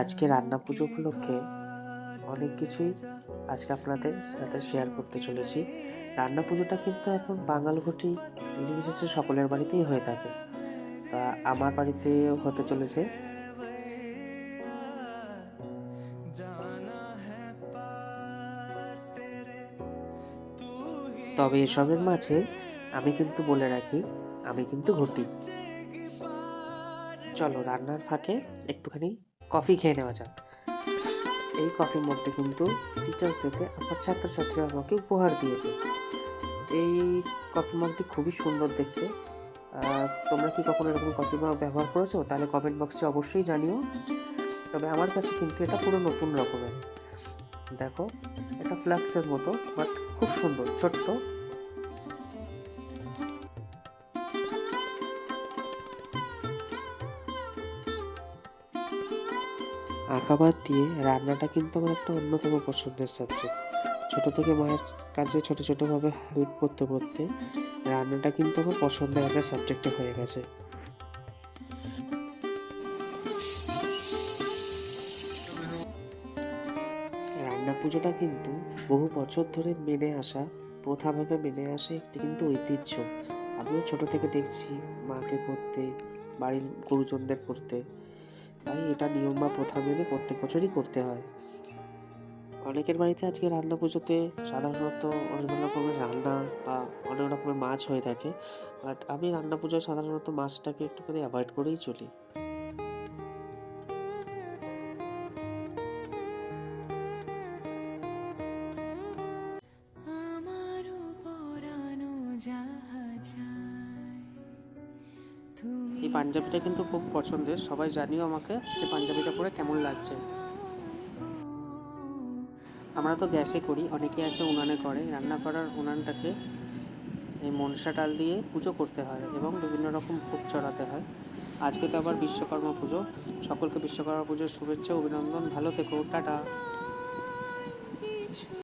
আজকে রান্না পুজো উপলক্ষে অনেক কিছুই আজকে আপনাদের সাথে শেয়ার করতে চলেছি। রান্না পুজোটা কিন্তু এখন বাঙাল ঘটি নির্বিশেষে সকলের বাড়িতেই হয়ে থাকে। তা আমার বাড়িতেও হতে চলেছে। তবে এসবের মাঝে আমি কিন্তু বলে রাখি, আমি কিন্তু ঘটি। চলো রান্নার ফাঁকে একটুখানি কফি খেয়ে নেওয়া যাক। এই কফির মধ্যে কিন্তু টিচার্স ডেতে আমার ছাত্রছাত্রীরা আমাকে উপহার দিয়েছে। এই কফি মগটি খুবই সুন্দর দেখতে। তোমরা কি কখনো এরকম কফি মগ ব্যবহার করেছ? তাহলে কমেন্ট বক্সে অবশ্যই জানিও। তবে আমার কাছে কিন্তু এটা পুরো নতুন রকমের। দেখো, এটা ফ্লাক্সের মতো বাট খুব সুন্দর, ছোট্ট। আঁকা বাদ দিয়ে রান্নাটা কিন্তু আমার একটা অন্যতম পছন্দের সাবজেক্ট ছোটো থেকে মায়ের কাছে ছোটো ছোটোভাবে হেল্প করতে করতে রান্নাটা কিন্তু আমার পছন্দের একটা সাবজেক্টে হয়ে গেছে। রান্না পুজোটা কিন্তু বহু বছর ধরে মেনে আসা, প্রথাভাবে মেনে আসে একটি কিন্তু ঐতিহ্য। আমিও ছোট থেকে দেখছি মাকে করতে, বাড়ির গুরুজনদের করতে। তাই এটা নিয়ম বা প্রথা মেনে প্রত্যেক বছরই করতে হয়। অনেকের বাড়িতে আজকে রান্না পুজোতে সাধারণত অনেক রকমের রান্না বা অনেক রকমের মাছ হয়ে থাকে বাট আমি রান্না পুজোয় সাধারণত মাছটাকে একটুখানি অ্যাভয়েড করেই চলি। আমারও পরানো এই পাঞ্জাবিটা কিন্তু খুব পছন্দের। সবাই জানিও আমাকে যে পাঞ্জাবিটা পরে কেমন লাগছে। আমরা তো গ্যাসে করি অনেকে আছে উনানে করে। রান্না করার উনানটাকে এই মনসা ডাল দিয়ে পুজো করতে হয় এবং বিভিন্ন রকম ভোগ চড়াতে হয়। আজকে তো আবার বিশ্বকর্মা পুজো। সকলকে বিশ্বকর্মা পুজোর শুভেচ্ছা অভিনন্দন। ভালো থেকো, টাটা।